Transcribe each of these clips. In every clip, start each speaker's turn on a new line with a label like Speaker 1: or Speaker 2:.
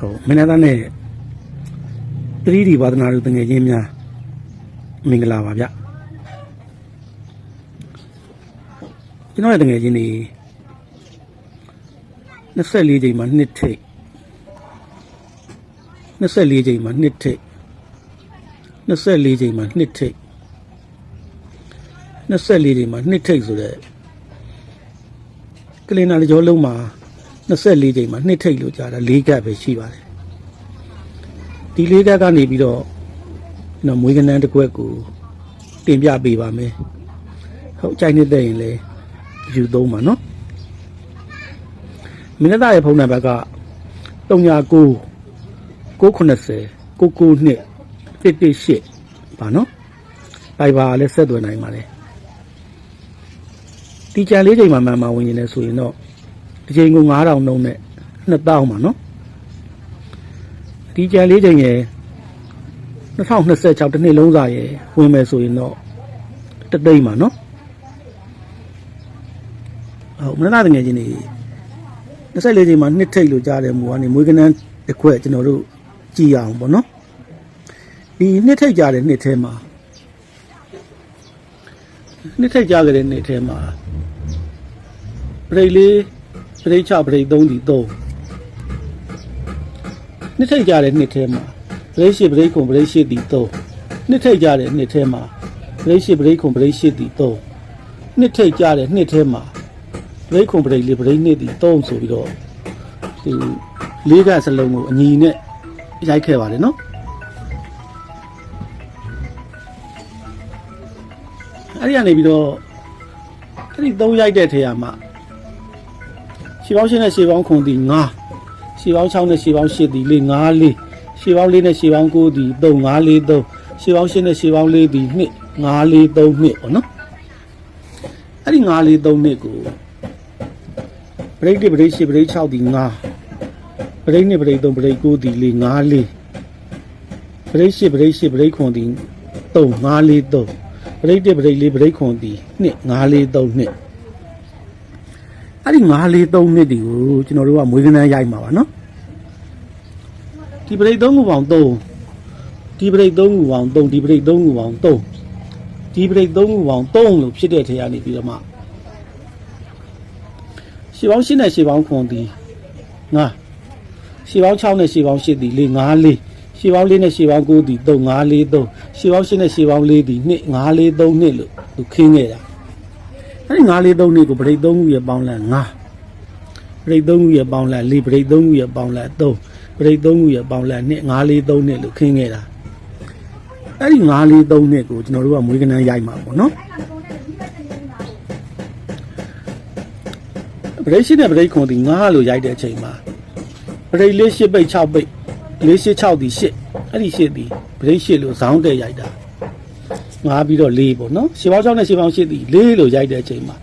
Speaker 1: ဟုတ်မင်းသားနဲ့သတိဒီဝါဒနာတို့တငယ်ချင်းများမင်္ဂလာပါဗျကျွန်တော်ရဲ့တငယ်ချင်းတွေ24ချိန်မှာနှစ်ထိပ်24ချိန်မှာနှစ်ထိပ်24ချိန်မှာနှစ်ထိပ်24ချိန်မှာနှစ်ထိပ်ဆိုတဲ့ကလင်နာကြောလုံးမှာ 24ချိန်မှာနှစ်ထိပ်လို့ကြားတာ၄ကပ်ပဲရှိပါတယ်ဒီ၄ကပ်ကနေပြီးတော့ကျွန်တော်မွေးကနန်းတစ်ခွက်ကိုတင်ပြပေးပါမယ်ဟုတ်ကြိုက်နေတဲ့ရင်လည်းယူသုံးပါနော်မင်းသားရဲ့ဖုန်းနံပါတ်က39 990 992 118ပါနော်ပိုက်ပါလည်းဆက်သွယ်နိုင်ပါလေဒီကြံလေးချိန်မှမှန်မှဝင်နေတယ်ဆိုရင်တော့ ဒီချိန်ကို9000နှုန်းနဲ့2000ပါနော်ဒီကြံလေးချိန်ရဲ့2026တစ်နှစ်လုံးစာရဲ့ဝင်မယ်ဆိုရင်တော့တသိန်းပါနော်ဟုတ်မနက်တငယ်ချင်းနေ24ချိန်မှာနှစ်ထိတ်လို့ကြားတယ်မူကနေမွေးကနန်းတစ်ခွက်ကျွန်တော်တို့ကြည်အောင်ပေါ့နော်ဒီနှစ်ထိတ်ကြတဲ့နှစ်ထဲမှာနှစ်ထိတ်ကြကြတဲ့နှစ်ထဲမှာပရိတ်လေး ပရိတ်ချပရိတ်3ဒီ3နှစ်ထိတ်ကြတဲ့နှစ်ထဲမှာပရိတ်ရှိပရိတ်ခုံပရိတ်ရှိဒီ3နှစ်ထိတ်ကြတဲ့နှစ်ထဲမှာပရိတ်ရှိပရိတ်ခုံပရိတ်ရှိဒီ3နှစ်ထိတ်ကြတဲ့နှစ်ထဲမှာပရိတ်ခုံပရိတ်လေးပရိတ်နှစ်ဒီ3ဆိုပြီးတော့ဒီလေးကစလုံးကိုအညီနဲ့ရိုက်ခဲ့ပါတယ်နော်အဲ့ဒီကနေပြီးတော့အဲ့ဒီ3ရိုက်တဲ့ထဲမှာ ရှီပေါင်းရှင်းနဲ့ရှီပေါင်းခုံဒီ9ရှီပေါင်း6နဲ့ရှီပေါင်း8ဒီလေး9လေးရှီပေါင်း4နဲ့ရှီပေါင်း9ဒီ3 5 4 3ရှီပေါင်း8နဲ့ရှီပေါင်း4ဒီ2 5 4 3 2ပေါ့နော်အဲ့ဒီ9 4 3 2ကိုဘရိတ်1ဘရိတ်8ဘရိတ်6ဒီ9ပရိတ်နှစ်ပရိတ်3ပရိတ်9ဒီလေး9လေးပရိတ်8ပရိတ်8ပရိတ်9ဒီ3 5လေး3ပရိတ်1ပရိတ်4ပရိတ်9ဒီ2 5လေး3 2 အဲ့ဒီ9လေး3နှစ်ဒီကိုကျွန်တော်တို့ကမွေးကနန်းရိုက်မှာပါနော်ဒီပရိတ်3ခုပေါင်း3ဒီပရိတ်3ခုပေါင်း3ဒီပရိတ်3ခုပေါင်း3ဒီပရိတ်3ခုပေါင်း3လို့ဖြစ်တဲ့ထဲကနေပြီးတော့မှရှေပေါင်း8နဲ့ရှေပေါင်း9ဒီ9ရှေပေါင်း6နဲ့ရှေပေါင်း8ဒီ4 5လေးရှေပေါင်း4နဲ့ရှေပေါင်း9ဒီ3 5 4 3ရှေပေါင်း8နဲ့ရှေပေါင်း4ဒီ2 5 4 3နှစ်လို့သူခင်းခဲ့တာ အဲ့ဒီ9 4 3နှစ်ကိုပရိတ်3ခုရဲ့ပေါင်းလန်9ပရိတ်3ခုရဲ့ပေါင်းလန်4ပရိတ်3ခုရဲ့ပေါင်းလန်3ပရိတ်3ခုရဲ့ပေါင်းလန်2 5 4 3နှစ်လို့ခင်းခဲ့တာအဲ့ဒီ9 4 3နှစ်ကိုကျွန်တော်တို့ကမွေးကနန်းရိုက်မှာပေါ့နော်ပရိတ်ရှိတဲ့ပရိတ်ခွန်ဒီ9လို့ရိုက်တဲ့အချိန်မှာပရိတ်လေး၈ပိတ်6ပိတ်လေး၈6ဒီ8အဲ့ဒီ8ဒီပရိတ်8လို့ဇောင်းတဲ့ရိုက်တာ ငါပြီးတော့၄ပေါ့နော်ရှေးပေါင်း6နဲ့ရှေးပေါင်း8ဒီ၄လို့ရိုက်တဲ့အချိန်မှာ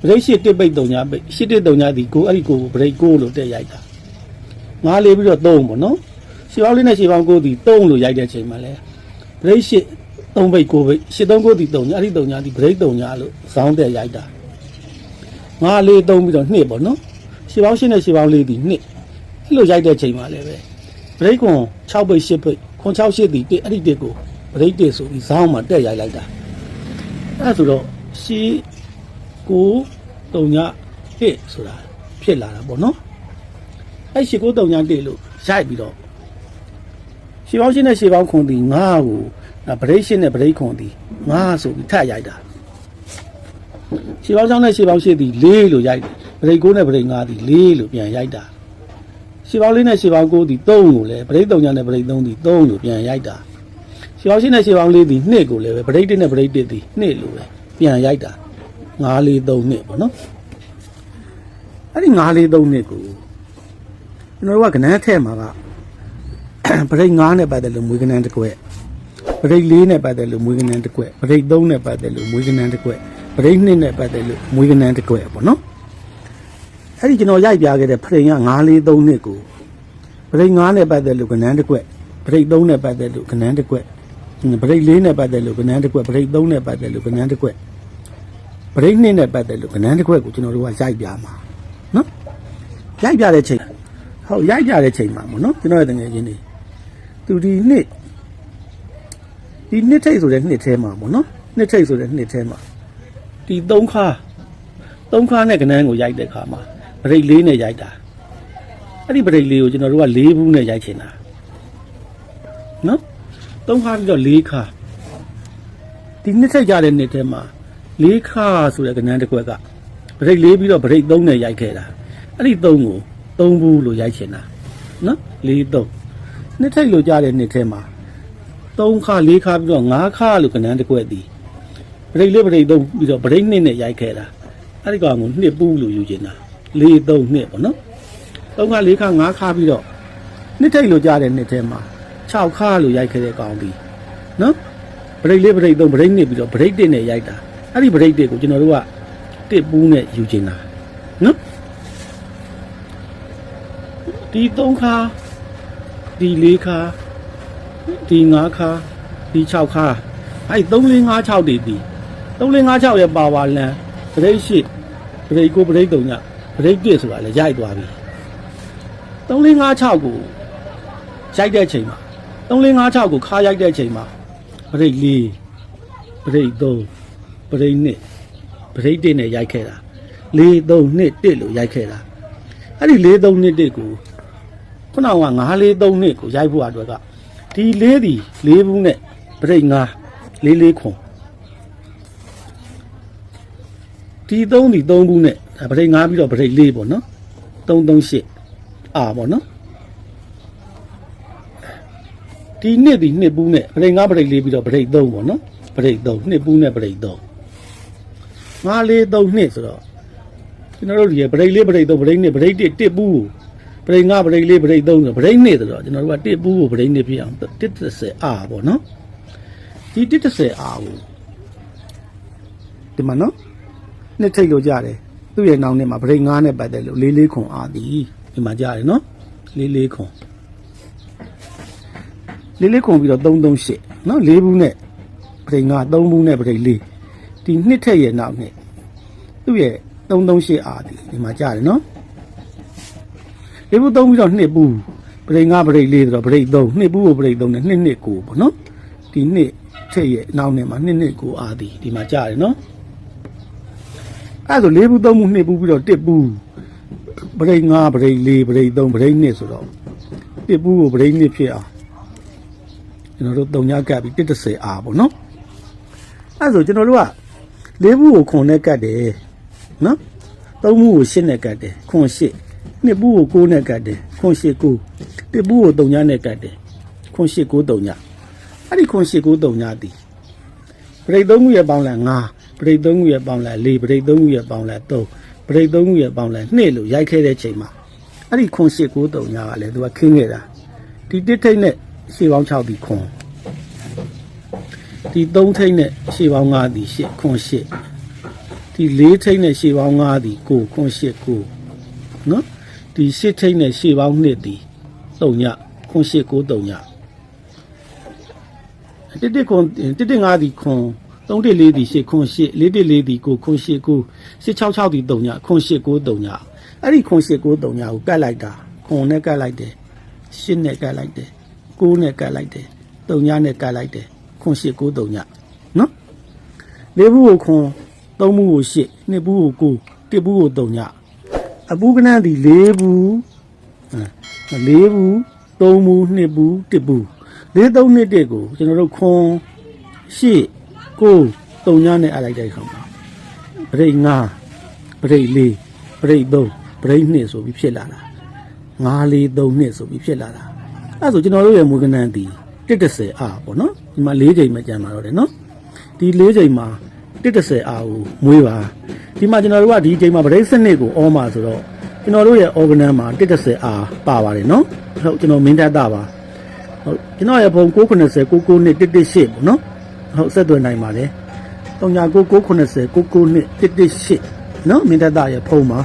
Speaker 1: ပရိတ်8တစ်ပိတ်3ညပိတ်8တစ်3ညဒီကိုအဲ့ဒီကိုပရိတ်9လို့တဲ့ရိုက်တာငါလေးပြီးတော့3ပေါ့နော်ရှေးပေါင်းလေးနဲ့ရှေးပေါင်း9ဒီ3လို့ရိုက်တဲ့အချိန်မှာလဲပရိတ်8 3ပိတ်9ပိတ်8 3 9ဒီ3ညအဲ့ဒီ3ညဒီပရိတ်3ညလို့ဇောင်းတဲ့ရိုက်တာငါလေး3ပြီးတော့2ပေါ့နော်ရှေးပေါင်း8နဲ့ရှေးပေါင်း4ဒီ2အဲ့လိုရိုက်တဲ့ချိန်မှာလည်းပဲဘရိတ်ကွန်6ပိတ်10ပိတ်ခွန်6 8ဒီတစ်အဲ့ဒီတစ်ကို ဘရိတ်တစ်ဆိုပြီးဇောင်းမှာတက်ရိုက်လိုက်တာအဲ့ဆိုတော့ရှီကိုတုံညဟစ်ဆိုတာဖြစ်လာတာပေါ့နော်အဲ့ရှီကိုတုံညတစ်လို့ရိုက်ပြီးတော့ရှီပေါင်းရှင်းနဲ့ရှီပေါင်းခွန်ဒီ9ကိုဗရိတ်ရှင်းနဲ့ဗရိတ်ခွန်ဒီ9ဆိုပြီးထပ်ရိုက်တာရှီပေါင်း6နဲ့ရှီပေါင်း8ဒီ4လို့ရိုက်တယ်ဗရိတ်9နဲ့ဗရိတ်9ဒီ4လို့ပြန်ရိုက်တာရှေးပေါင်းလေးနဲ့ရှေးပေါင်း9ဒီ3ကိုလည်းဗရိတ်3ညနဲ့ဗရိတ်3ဒီ3လို့ပြန်ရိုက်တာ ရှေးပေါင်းရှင်းနဲ့ရှေးပေါင်း4ဒီ2ကိုလည်းပဲဗရိတ်1နဲ့ဗရိတ်1ဒီ2လို့ပဲပြန်ရိုက်တာ9 4 3 2ပေါ့နော်အဲ့ဒီ9 4 3 2ကိုကျွန်တော်တို့ကကဏ္ဍထဲမှာကဗရိတ်9နဲ့ပတ်သက်လို့မွေးကဏ္ဍတစ်ခွက်ဗရိတ်4နဲ့ပတ်သက်လို့မွေးကဏ္ဍတစ်ခွက်ဗရိတ်3နဲ့ပတ်သက်လို့မွေးကဏ္ဍတစ်ခွက်ဗရိတ်2နဲ့ပတ်သက်လို့မွေးကဏ္ဍတစ်ခွက်ပေါ့နော်အဲ့ဒီကျွန်တော်ရိုက်ပြခဲ့တဲ့ဖရိန်က943နှစ်ကိုဖရိန်9နဲ့ပတ်သက်လို့ကနန်းတစ်ကွက်ဖရိန်3နဲ့ပတ်သက်လို့ကနန်းတစ်ကွက် ဖရိန်4နဲ့ပတ်သက်လို့ကနန်းတစ်ကွက်ဖရိန်3နဲ့ပတ်သက်လို့ကနန်းတစ်ကွက်ဖရိန်2နဲ့ပတ်သက်လို့ကနန်းတစ်ကွက်ကိုကျွန်တော်တို့ကရိုက်ပြမှာနော်ရိုက်ပြတဲ့ချိန်ဟုတ်ရိုက်ကြတဲ့ချိန်မှာပေါ့နော်ကျွန်တော်ရဲ့တငယ်ချင်းတွေသူဒီနှစ်ဒီနှစ်ထိတ်ဆိုတဲ့နှစ်ထဲမှာပေါ့နော်နှစ်ထိတ်ဆိုတဲ့နှစ်ထဲမှာဒီသုံးခါသုံးခါနဲ့ကနန်းကိုရိုက်တဲ့ခါမှာဗရိတ်လေးနဲ့ရိုက်တာအဲ့ဒီဗရိတ်လေးကိုကျွန်တော်တို့က၄ဘူးနဲ့ရိုက်ချင်တာနော် သုံးခါပြီးတော့၄ခါဒီနှစ်ထိတ်ကြတဲ့နှစ်ထဲမှာ၄ခါဆိုတဲ့ကနန်းတစ်ခွက်ကဗရိတ်လေးပြီးတော့ဗရိတ်၃နဲ့ရိုက်ခဲ့တာအဲ့ဒီ၃ကို၃ဘူးလို့ရိုက်ချင်တာနော်၄၃နှစ်ထိတ်လို့ကြားတဲ့နှစ်ထဲမှာ၃ခါ၄ခါပြီးတော့၅ခါလို့ကနန်းတစ်ခွက်သည်ဗရိတ်လေးဗရိတ်၃ပြီးတော့ဗရိတ်နှစ်နဲ့ရိုက်ခဲ့တာအဲ့ဒီကောင်ကိုနှစ်ပူးလို့ယူချင်တာ၄၃နှစ်ပေါ့နော်၃ခါ၄ခါ၅ခါပြီးတော့နှစ်ထိတ်လို့ကြားတဲ့နှစ်ထဲမှာ 6ခါလို့ရိုက်ခဲ့တဲ့ကောင်သည်နော်ဗရိတ်လေးဗရိတ်၃ဗရိတ်နှစ်ပြီးတော့ဗရိတ်တစ်နဲ့ရိုက်တာအဲ့ဒီဗရိတ်တစ်ကိုကျွန်တော်တို့ကတစ်ပူးနဲ့ယူချင်တာနော်ဒီ3ခါဒီ4ခါဒီ5ခါဒီ6ခါအဲ့3 4 5 6တွေဒီ3 4 5 6ရဲ့ပါဝါလန်ဗရိတ်ရှိဗရိတ်ကိုဗရိတ်တုံညဗရိတ်ပြည့်ဆိုတာလည်းရိုက်သွားပြီ3 4 5 6ကိုရိုက်တဲ့ချိန်မှာ 3 4 5 6ကိုခါရိုက်တဲ့ချိန်မှာဗရိတ်4ဗရိတ်3ဗရိတ်2ဗရိတ်1နဲ့ရိုက်ခဲ့တာ4 3 2 1လို့ရိုက်ခဲ့တာအဲ့ဒီ၄၃နှစ်တစ်ကိုခုနက9 4 3နှစ်ကိုရိုက်ဖို့အတွက်ကဒီလေးဒီလေးဘူးနဲ့ပြိတ်9လေးလေးခွန်ဒီ3ဒီ3ဘူးနဲ့ဒါပြိတ်9ပြီးတော့ပြိတ်4ပေါ့နော်338အာပေါ့နော် ဒီနှစ်ဒီနှစ်ဘူးနဲ့ပြိတ်9ပြိတ်4ပြီးတော့ပြိတ်3ပေါ့နော်ပြိတ်3နှစ်ဘူးနဲ့ပြိတ်3 9 4 3နှစ်ဆိုတော့ကျွန်တော်တို့ဒီဗရိတ်လေးဗရိတ်သုံးဗရိတ်နှစ်ဗရိတ်တစ်တစ်ပူးဗရိတ်ငါဗရိတ်လေးဗရိတ်သုံးဆိုဗရိတ်နှစ်ဆိုတော့ကျွန်တော်တို့ကတစ်ပူးကိုဗရိတ်နှစ်ပြအောင်တစ်30အာပေါ့နော်ဒီတစ်30အာကိုဒီမှာနော်နှစ်ထိတ်လို့ကြတယ်သူ့ရဲ့နောင်နှစ်မှာဗရိတ်ငါနဲ့ပတ်သက်လို့လေးလေးခွန်အာသည်ဒီမှာကြတယ်နော်လေးလေးခွန် လေးလေးခွန်ပြီးတော့338နော်လေးဘူးနဲ့ဗရိတ်ငါ3ဘူးနဲ့ဗရိတ်လေးဒီနှစ်ထက်ရဲ့နောက်နှစ်သူ့ရဲ့338အာဒီဒီမှာကြားတယ်နော်လေးဘူး3ပြီးတော့နှစ်ဘူးပရိငါပရိလေးဆိုတော့ပရိ3နှစ်ဘူးကိုပရိ3နဲ့နှစ်နှစ်ကိုပေါ့နော်ဒီနှစ်ထက်ရဲ့နောက်နဲ့မှာနှစ်နှစ်ကိုအာဒီဒီမှာကြားတယ်နော်အဲ့ဒါဆိုလေးဘူး3ဘူးနှစ်ဘူးပြီးတော့တစ်ဘူးပရိငါပရိ4ပရိ3ပရိနှစ်ဆိုတော့တစ်ဘူးကိုပရိနှစ်ဖြစ်အောင် ကျွန်တော်တို့တုံညာကပ်ပြီး130အာပေါ့နော်အဲ့ဒါဆိုကျွန်တော်တို့ကလေးဘူးကိုခွန်နဲ့ကတ်တယ်နော်သုံးဘူးကိုရှစ်နဲ့ကတ်တယ်ခွန်ရှစ်နှစ်ဘူးကိုကိုးနဲ့ကတ်တယ်ခွန်ရှစ်ကိုတစ်ဘူးကိုတုံညာနဲ့ကတ်တယ်ခွန်ရှစ်ကိုတုံညာအဲ့ဒီခွန်ရှစ်ကိုတုံညာသည်ပရိတ်သုံးခုရဲ့ပေါင်းလဲ9ပရိတ်သုံးခုရဲ့ပေါင်းလဲ4ပရိတ်သုံးခုရဲ့ပေါင်းလဲ3ပရိတ်သုံးခုရဲ့ပေါင်းလဲ2လို့ရိုက်ခဲ့တဲ့ချိန်မှာအဲ့ဒီခွန်ရှစ်ကိုတုံညာကလည်းသူကခင်းခဲ့တာဒီတစ်ထိတ်နဲ့ ရှေ့ပေါင်း6ဒီခွန်ဒီ3ထိတ်နဲ့ရှေ့ပေါင်း5ဒီရှစ်ခွန်ရှစ်ဒီ၄ထိပ်နဲ့ရှေ့ပေါင်း9ဒီကိုခွန်8ကိုနော်ဒီ10ထိပ်နဲ့ရှေ့ပေါင်း2ဒီ3ညခွန်8ကို3ညတစ်တစ်ခွန်တစ်တစ်5ဒီခွန်3တစ်4ဒီရှေ့ခွန်8 4တစ်4ဒီကိုခွန်8ကို6 6 6ဒီ3ညခွန်8ကို3ညအဲ့ဒီခွန်8ကို3ညကိုကတ်လိုက်တာခွန်နဲ့ကတ်လိုက်တယ်8နဲ့ကတ်လိုက်တယ် 9နဲ့ကတ်လိုက်တယ်3ညနဲ့ကတ်လိုက်တယ်ခွန်8ကို3ညနော်လေးဘူးကိုခွန်သုံးဘူးကိုရှစ်နှစ်ဘူးကိုကိုတစ်ဘူးကိုတုံညအပူကနန်းဒီလေးဘူးဟမ်လေးဘူးသုံးဘူးနှစ်ဘူးတစ်ဘူးလေးသုံးနှစ်တစ်ကိုကျွန်တော်တို့ခွန်ရှစ်ကိုတုံညနဲ့အလိုက်တဲ့ခါမှာပရိတ်ငါပရိတ်လေးပရိတ်သုံးပရိတ်နှစ်ဆိုပြီးဖြစ်လာတာငါလေးသုံးနှစ်ဆိုပြီးဖြစ်လာတာ အဲ့ဆိုကျွန်တော်တို့ရဲ့မူကနန်းဒီ130အာပေါ့နော်ဒီမှာ၄ချိန်မှကြံပါတော့တယ်နော်ဒီ၄ချိန်မှာ130အားကိုမွေးပါဒီမှာကျွန်တော်တို့ကဒီအချိန်မှာဗရိတ်စနစ်ကိုအောမှာဆိုတော့ကျွန်တော်တို့ရဲ့ organ မှာ130အားပါပါတယ်နော်ဟုတ်ကျွန်တော်မင်းတက်တာပါဟုတ်ကျွန်တော်ရဲ့ဖုန်း990 99နဲ့118ပေါ့နော်ဟုတ်ဆက်သွယ်နိုင်ပါတယ်39 990 99နဲ့118နော်မင်းတက်တာရဲ့ဖုန်းမှာ